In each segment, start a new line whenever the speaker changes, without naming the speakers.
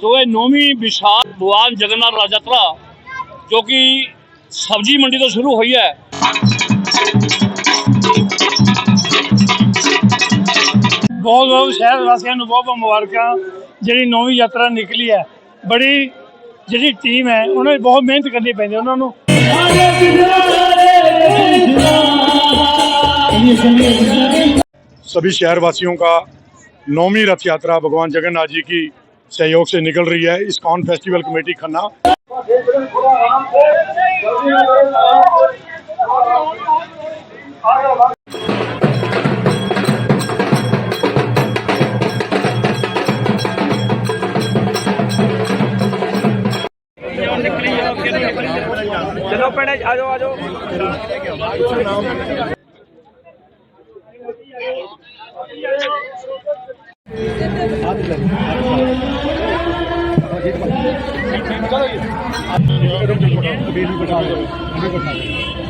ਸੋ ਇਹ ਨੌਵੀਂ ਵਿਸ਼ਾਲ ਭਗਵਾਨ ਜਗਨਨਾਥ ਰਥ ਯਾਤਰਾ ਜੋ ਕਿ ਸਬਜੀ ਮੰਡੀ ਤੋਂ ਸ਼ੁਰੂ ਹੋਈ ਹੈ।
ਬਹੁਤ ਬਹੁਤ ਸ਼ਹਿਰ ਵਾਸੀਆਂ ਨੂੰ ਬਹੁਤ ਬਹੁਤ ਮੁਬਾਰਕਾਂ। ਜਿਹੜੀ ਨੌਵੀਂ ਯਾਤਰਾ ਨਿਕਲੀ ਹੈ, ਬੜੀ ਜਿਹੜੀ ਟੀਮ ਹੈ, ਉਹਨਾਂ ਨੇ ਬਹੁਤ ਮਿਹਨਤ ਕਰਨੀ ਪੈਂਦੀ ਉਹਨਾਂ ਨੂੰ।
सभी शहरवासियों का नौवीं रथ यात्रा भगवान जगन्नाथ जी की सहयोग से निकल रही है। इस कॉन फेस्टिवल कमेटी खन्ना। ਬੇਰੀ ਬਟਾ ਦੇ ਬਟਾ ਦੇ।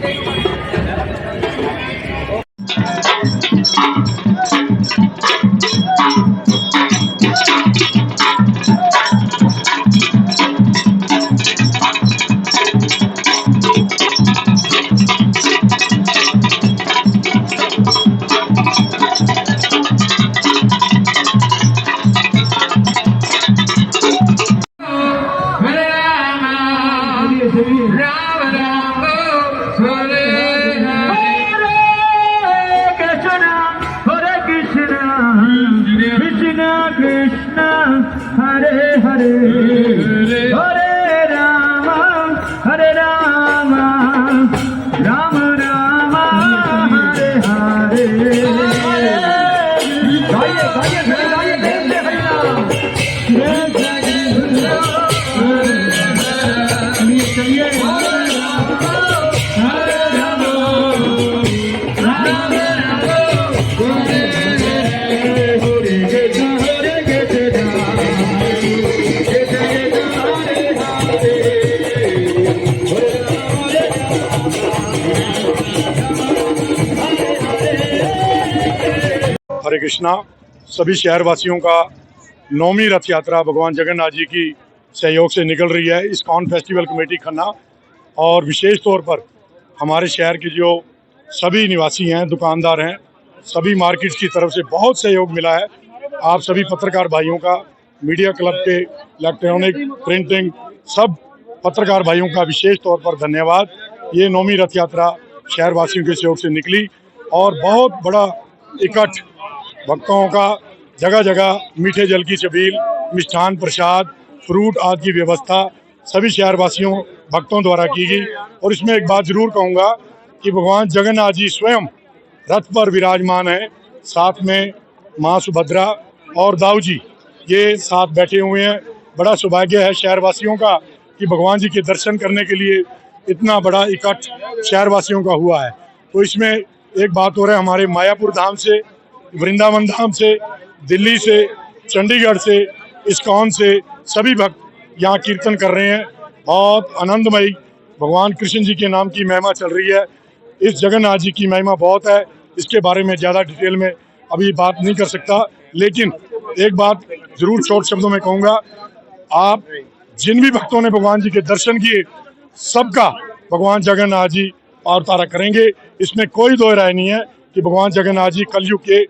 Thank you. हरे कृष्णा, सभी शहरवासियों का नौवीं रथ यात्रा भगवान जगन्नाथ जी की सहयोग से निकल रही है इस कॉन फेस्टिवल कमेटी खन्ना। और विशेष तौर पर हमारे शहर के जो सभी निवासी हैं, दुकानदार हैं, सभी मार्केट्स की तरफ़ से बहुत सहयोग मिला है। आप सभी पत्रकार भाइयों का, मीडिया क्लब के, इलेक्ट्रॉनिक प्रिंटिंग, सब पत्रकार भाइयों का विशेष तौर पर धन्यवाद। ये नौवीं रथ यात्रा शहरवासियों के सहयोग से निकली
और बहुत बड़ा इकट्ठ भक्तों का जगह जगह मीठे जल की छबील, मिष्ठान, प्रसाद, फ्रूट आदि की व्यवस्था सभी शहरवासियों, भक्तों द्वारा की गई। और इसमें एक बात ज़रूर कहूँगा कि भगवान जगन्नाथ जी स्वयं रथ पर विराजमान है। साथ में माँ सुभद्रा और दाऊ जी ये साथ बैठे हुए हैं। बड़ा सौभाग्य है शहरवासियों का कि भगवान जी के दर्शन करने के लिए इतना बड़ा इकट्ठ शहरवासियों का हुआ है। तो इसमें एक बात हो रहा है, हमारे मायापुर धाम से वृंदावन धाम से, दिल्ली से, चंडीगढ़ से, इस्कॉन से सभी भक्त यहाँ कीर्तन कर रहे हैं। बहुत आनंदमयी भगवान कृष्ण जी के नाम की महिमा चल रही है। इस जगन्नाथ जी की महिमा बहुत है। इसके बारे में ज़्यादा डिटेल में अभी बात नहीं कर सकता, लेकिन एक बात ज़रूर छोट शब्दों में कहूँगा। आप जिन भी भक्तों ने भगवान जी के दर्शन किए, सबका भगवान जगन्नाथ जी और तारा करेंगे। इसमें कोई दो राय नहीं है कि भगवान जगन्नाथ जी कलयुग के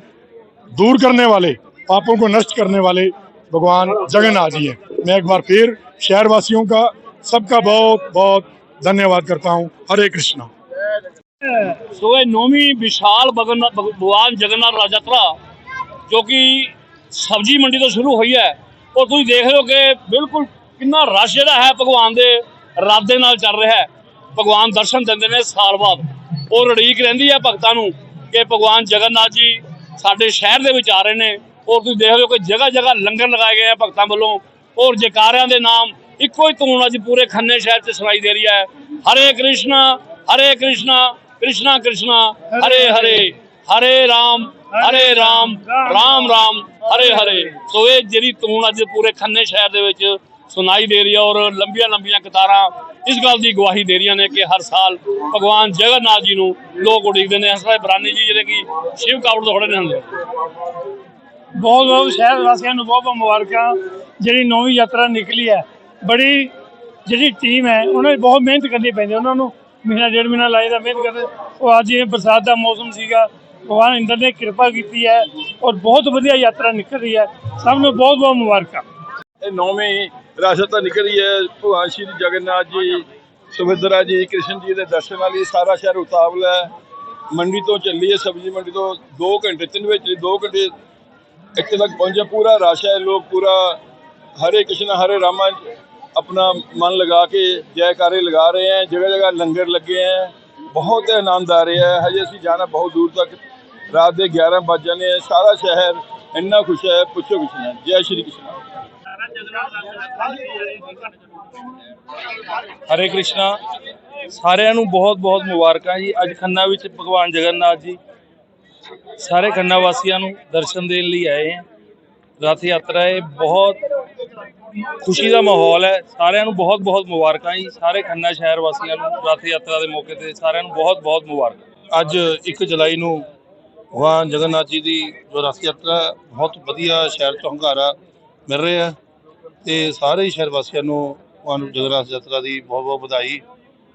दूर करने वाले पापों को नष्ट करने वाले भगवान जगन्नाथ जी हैं मैं एक बार फिर शहरवासियों का सबका बहुत बहुत धन्यवाद करता हूँ हरे कृष्णा
ਸੋ ਇਹ ਨੌਵੀਂ ਵਿਸ਼ਾਲ ਬਗਨ- ਭਗ- ਭਗਵਾਨ ਜਗਨਨਾਥ ਰਥ ਯਾਤਰਾ ਜੋ ਕਿ ਸਬਜੀ ਮੰਡੀ ਤੋਂ ਸ਼ੁਰੂ ਹੋਈ ਹੈ ਔਰ ਤੁਸੀਂ ਦੇਖ ਰਹੇ ਹੋ ਕਿ ਬਿਲਕੁਲ ਕਿੰਨਾ ਰਸ਼ ਜਿਹੜਾ ਹੈ ਭਗਵਾਨ ਦੇ ਰਥ ਦੇ ਨਾਲ ਚੱਲ ਰਿਹਾ ਹੈ ਭਗਵਾਨ ਦਰਸ਼ਨ ਦਿੰਦੇ ਨੇ ਸਾਲ ਬਾਅਦ ਔਰ ਰੜੀਕ ਰਹਿੰਦੀ ਹੈ ਭਗਤਾਂ ਨੂੰ ਕਿ ਭਗਵਾਨ ਜਗਨਨਾਥ ਜੀ ਸਾਡੇ ਸ਼ਹਿਰ ਦੇ ਵਿੱਚ ਆ ਰਹੇ ਨੇ। ਔਰ ਤੁਸੀਂ ਦੇਖ ਰਹੇ ਹੋ ਕਿ ਜਗ੍ਹਾ ਜਗ੍ਹਾ ਲੰਗਰ ਲਗਾਏ ਗਏ ਆ ਭਗਤਾਂ ਵੱਲੋਂ। ਔਰ ਜੈਕਾਰਿਆਂ ਦੇ ਨਾਮ ਇੱਕੋ ਹੀ ਧੂਣ ਅੱਜ ਪੂਰੇ ਖੰਨੇ ਸ਼ਹਿਰ 'ਚ ਸੁਣਾਈ ਦੇ ਰਹੀ ਹੈ। ਹਰੇ ਕ੍ਰਿਸ਼ਨ, ਹਰੇ ਕ੍ਰਿਸ਼ਨਾ, ਕ੍ਰਿਸ਼ਨ ਕ੍ਰਿਸ਼ਨ, ਹਰੇ ਹਰੇ ਹਰੇ ਰਾਮ ਹਰੇ ਰਾਮ ਰਾਮ ਰਾਮ, ਹਰੇ ਹਰੇ। ਸੋ ਇਹ ਜਿਹੜੀ ਧੂਣ ਅੱਜ ਪੂਰੇ ਖੰਨੇ ਸ਼ਹਿਰ ਦੇ ਵਿੱਚ ਸੁਣਾਈ ਦੇ ਰਹੀ ਹੈ ਔਰ ਲੰਬੀਆਂ ਲੰਬੀਆਂ ਕਤਾਰਾਂ ਇਸ ਗੱਲ ਦੀ ਗਵਾਹੀ ਦੇ ਰਹੀਆਂ ਨੇ ਕਿ ਹਰ ਸਾਲ ਭਗਵਾਨ ਜਗਨਨਾਥ ਜੀ ਨੂੰ ਲੋਕ ਉਡੀਕਦੇ ਨੇ। ਹਸਪਤਾਲ ਬਰਾਨੀ ਜੀ ਜਿਹੜੇ ਕਿ ਸ਼ਿਵ ਕਾਵੜ ਤੋਂ ਖੜੇ ਨੇ। ਹੁੰਦੇ
ਬਹੁਤ ਬਹੁਤ ਸ਼ਹਿਰ ਵਾਸੀਆਂ ਨੂੰ ਬਹੁਤ ਬਹੁਤ ਮੁਬਾਰਕਾਂ। ਜਿਹੜੀ ਨੌਵੀਂ ਯਾਤਰਾ ਨਿਕਲੀ ਹੈ ਬੜੀ ਜਿਹੜੀ ਟੀਮ ਹੈ ਉਹਨਾਂ ਨੇ ਬਹੁਤ ਮਿਹਨਤ ਕਰਨੀ ਪੈਂਦੀ ਉਹਨਾਂ ਨੂੰ ਮਹੀਨਾ ਡੇਢ ਮਹੀਨਾ ਲਾਈਦਾ ਮਿਹਨਤ ਕਰਦੇ। ਉਹ ਅੱਜ ਇਹ ਬਰਸਾਤ ਦਾ ਮੌਸਮ ਸੀਗਾ। ਭਗਵਾਨ ਇੰਦਰ ਨੇ ਕਿਰਪਾ ਕੀਤੀ ਹੈ ਔਰ ਬਹੁਤ ਵਧੀਆ ਯਾਤਰਾ ਨਿਕਲ ਰਹੀ ਹੈ। ਸਭ ਨੂੰ ਬਹੁਤ ਬਹੁਤ ਮੁਬਾਰਕਾਂ।
ਇਹ ਨੌਵੀਂ ਰਾਸ਼ਦ ਤਾਂ ਨਿਕਲ ਹੀ। ਹੈ ਭਗਵਾਨ ਸ਼੍ਰੀ ਜਗਨਨਾਥ ਜੀ ਸੁਭਿੰਦਰਾ ਜੀ, ਕ੍ਰਿਸ਼ਨ ਜੀ ਦੇ ਦਰਸ਼ਨ ਲਈ ਸਾਰਾ ਸ਼ਹਿਰ ਉਤਾਵਲ ਹੈ। ਮੰਡੀ ਤੋਂ ਚੱਲੀ ਹੈ ਸਬਜ਼ੀ ਮੰਡੀ ਤੋਂ 2 ਘੰਟੇ, ਤਿੰਨ ਵਿੱਚ 2 ਘੰਟੇ ਇੱਥੇ ਤੱਕ ਪਹੁੰਚਿਆ ਪੂਰਾ ਰਾਸ਼ ਹੈ ਲੋਕ, ਪੂਰਾ ਹਰੇ ਕ੍ਰਿਸ਼ਨ, ਹਰੇ ਰਾਮਾ ਆਪਣਾ ਮਨ ਲਗਾ ਕੇ ਜੈਕਾਰੇ ਲਗਾ ਰਹੇ ਹੈ। ਜਗ੍ਹਾ ਜਗ੍ਹਾ ਲੰਗਰ ਲੱਗੇ ਹੈ। ਬਹੁਤ ਆਨੰਦ ਆ ਰਿਹਾ ਹੈ। ਹਜੇ ਅਸੀਂ ਜਾਣਾ ਬਹੁਤ ਦੂਰ ਤੱਕ। ਰਾਤ ਦੇ 11 ਵਜੇ ਨੇ ਸਾਰਾ ਸ਼ਹਿਰ ਇੰਨਾ ਖੁਸ਼ ਹੈ। ਪੁੱਛੋ ਕੁਛ ਨਹੀਂ ਜੈ ਸ਼੍ਰੀ ਕ੍ਰਿਸ਼ਨ।
ਹਰੇ ਕ੍ਰਿਸ਼ਨਾ, ਸਾਰਿਆਂ ਨੂੰ ਬਹੁਤ ਬਹੁਤ ਮੁਬਾਰਕਾਂ ਜੀ। ਅੱਜ ਖੰਨਾ ਵਿੱਚ ਭਗਵਾਨ ਜਗਨਨਾਥ ਜੀ ਸਾਰੇ ਖੰਨਾ ਵਾਸੀਆਂ ਨੂੰ ਦਰਸ਼ਨ ਦੇਣ ਲਈ ਆਏ ਹੈ। ਰਥ ਯਾਤਰਾ ਹੈ ਬਹੁਤ ਖੁਸ਼ੀ ਦਾ ਮਾਹੌਲ ਹੈ। ਸਾਰਿਆਂ ਨੂੰ ਬਹੁਤ ਬਹੁਤ ਮੁਬਾਰਕਾਂ ਜੀ। ਸਾਰੇ ਖੰਨਾ ਸ਼ਹਿਰ ਵਾਸੀਆਂ ਨੂੰ ਰਥ ਯਾਤਰਾ ਦੇ ਮੌਕੇ ਤੇ ਸਾਰਿਆਂ ਨੂੰ ਬਹੁਤ ਬਹੁਤ ਮੁਬਾਰਕਾਂ। ਅੱਜ 1 ਜੁਲਾਈ ਨੂੰ ਭਗਵਾਨ ਜਗਨਨਾਥ ਜੀ ਦੀ ਜੋ ਰਥ ਯਾਤਰਾ ਬਹੁਤ ਵਧੀਆ ਸ਼ਹਿਰ ਤੋਂ ਹੰਗਾਰਾ ਮਿਲ ਰਿਹਾ ਤੇ ਸਾਰੇ ਹੀ ਸ਼ਹਿਰ ਵਾਸੀਆਂ ਨੂੰ ਭਗਵਾਨ ਜਗਨਨਾਥ ਯਾਤਰਾ ਦੀ ਬਹੁਤ ਬਹੁਤ ਵਧਾਈ।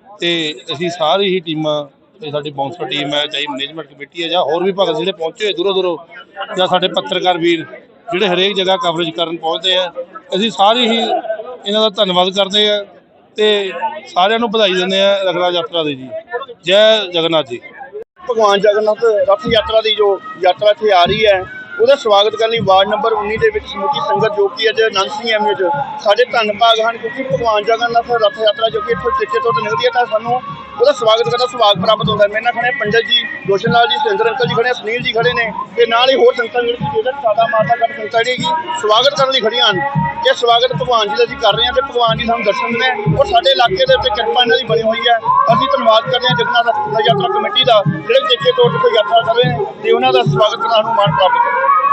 ਤੇ ਅਸੀਂ ਸਾਰੀ ਹੀ ਟੀਮਾਂ, ਇਹ ਸਾਡੀ ਬਾਉਂਸਰ ਟੀਮ ਹੈ, ਚਾਹੇ ਮੈਨੇਜਮੈਂਟ ਕਮੇਟੀ ਹੈ ਜਾਂ ਹੋਰ ਵੀ ਭਗਤ ਜਿਹੜੇ ਪਹੁੰਚੇ ਹੋਏ ਦੂਰੋਂ ਦੂਰੋਂ, ਜਾਂ ਸਾਡੇ ਪੱਤਰਕਾਰ ਵੀਰ, ਜਿਹੜੇ ਹਰੇਕ ਜਗ੍ਹਾ ਕਵਰੇਜ ਕਰਨ ਪਹੁੰਚਦੇ ਆ, ਅਸੀਂ ਸਾਰੇ ਹੀ ਇਹਨਾਂ ਦਾ ਧੰਨਵਾਦ ਕਰਦੇ ਆ ਤੇ ਸਾਰਿਆਂ ਨੂੰ ਵਧਾਈ ਦਿੰਦੇ ਆ ਰਗੜਾ ਯਾਤਰਾ ਦੀ ਜੀ। ਜੈ ਜਗਨਨਾਥ ਜੀ।
ਭਗਵਾਨ ਜਗਨਨਾਥ ਰਥ ਯਾਤਰਾ ਦੀ ਜੋ ਯਾਤਰਾ ਇੱਥੇ ਆ ਰਹੀ ਹੈ ਉਹਦਾ ਸਵਾਗਤ ਕਰਨ ਲਈ ਵਾਰਡ ਨੰਬਰ 19 ਦੇ ਵਿੱਚ ਸਮੁੱਚੀ ਸੰਗਤ ਜੋ ਕਿ ਅੱਜ ਅਨੰਦ ਸਿੰਘ ਐਮਏ ਚ ਸਾਡੇ ਧੰਨ ਭਾਗ ਹਨ, ਕਿਉਂਕਿ ਭਗਵਾਨ ਜਗਨਨਾਥ ਰਥ ਯਾਤਰਾ ਜੋ ਕਿ ਇੱਥੋਂ ਚਿੱਟੇ ਤੋਂ ਨਿਕਲਦੀ ਹੈ, ਤਾਂ ਸਾਨੂੰ ਉਹਦਾ ਸਵਾਗਤ ਕਰਦਾ, ਸੁਭਾਗ ਪ੍ਰਾਪਤ ਹੁੰਦਾ। ਮੇਰੇ ਨਾਲ ਖੜੇ ਪੰਡਤ ਜੀ ਗੋਸ਼ਨ ਲਾਲ ਜੀ, ਸੁਰਿੰਦਰ ਅੰਕਲ ਜੀ ਖੜੇ, ਸੁਨੀਲ ਜੀ ਖੜੇ ਨੇ। ਤੇ ਨਾਲ ਹੀ ਹੋਰ ਸੰਗਤਾਂ ਜਿਹੜੀ ਜਿਹੜਾ ਸਾਦਾ ਮਾਤਾ ਘਟ ਸੰਗਤਾਂ ਜਿਹੜੀ ਹੈਗੀ ਸਵਾਗਤ ਕਰਨ ਲਈ ਖੜੀਆਂ ਹਨ। ਇਹ ਸਵਾਗਤ ਭਗਵਾਨ ਜੀ ਦਾ ਅਸੀਂ ਕਰ ਰਹੇ ਹਾਂ ਤੇ ਭਗਵਾਨ ਜੀ ਸਾਨੂੰ ਦਰਸ਼ਨ ਦਿੰਦੇ ਨੇ ਔਰ ਸਾਡੇ ਇਲਾਕੇ ਦੇ ਉੱਤੇ ਕਿਰਪਾ ਇਹਨਾਂ ਦੀ ਬਣੀ ਹੋਈ ਹੈ। ਅਸੀਂ ਧੰਨਵਾਦ ਕਰਦੇ ਹਾਂ ਜਗନ୍ਨਾਥ ਯਾਤਰਾ ਕਮੇਟੀ ਦਾ, ਜਿਹੜੇ ਦੇਖੇ ਤੌਰ ਤੇ ਯਾਤਰਾ ਕਰ ਰਹੇ ਨੇ, ਤੇ ਉਹਨਾਂ ਦਾ ਸਵਾਗਤ ਕਰਨ ਨੂੰ ਮਾਣ ਪ੍ਰਾਪਤ ਹੈ।